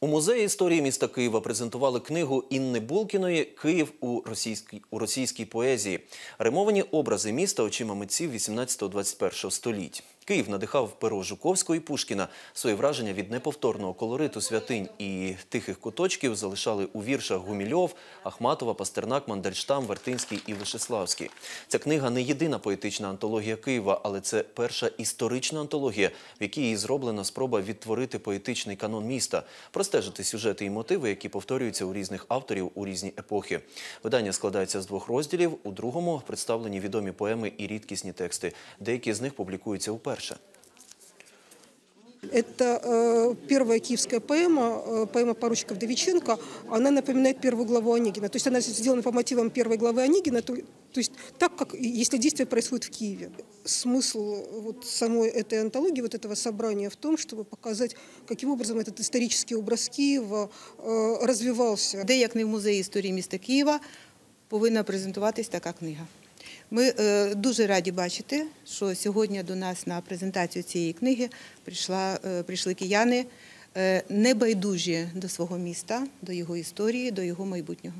У музеї історії міста Києва презентували книгу Інни Булкіної Київ у російській у російській поезії. Римовані образи міста очима митців 18-21 століть. Київ надихав перо Жуковського і Пушкіна. Свої враження від неповторного колориту святинь і тихих куточків залишали у віршах Гумільов, Ахматова, Пастернак, Мандельштам, Вертинський і Вишеславський. Ця книга не єдина поетична антологія Києва, але це перша історична антологія, в якій її зроблена спроба відтворити поетичний канон міста, простежити сюжети і мотиви, які повторюються у різних авторів у різні епохи. Видання складається з двох розділів. У другому представлені відомі поеми і рідкісні тексти. Деякі з них публікуються уперше. Это э, первая киевская поэма, э, поэма поручика Вдовиченко. Она напоминает первую главу Онегина. То есть она сделана по мотивам первой главы Онегина, то, то есть так, как если действие происходит в Киеве. Смысл вот самой этой антологии, вот этого собрания в том, чтобы показать, каким образом этот исторический образ Киева э, развивался. Де як не в музеї історії міста Києва повинна презентуватись така книга. Ми е, дуже раді бачити, що сьогодні до нас на презентацію цієї книги прийшла, е, прийшли кияни, е, небайдужі до свого міста, до його історії, до його майбутнього.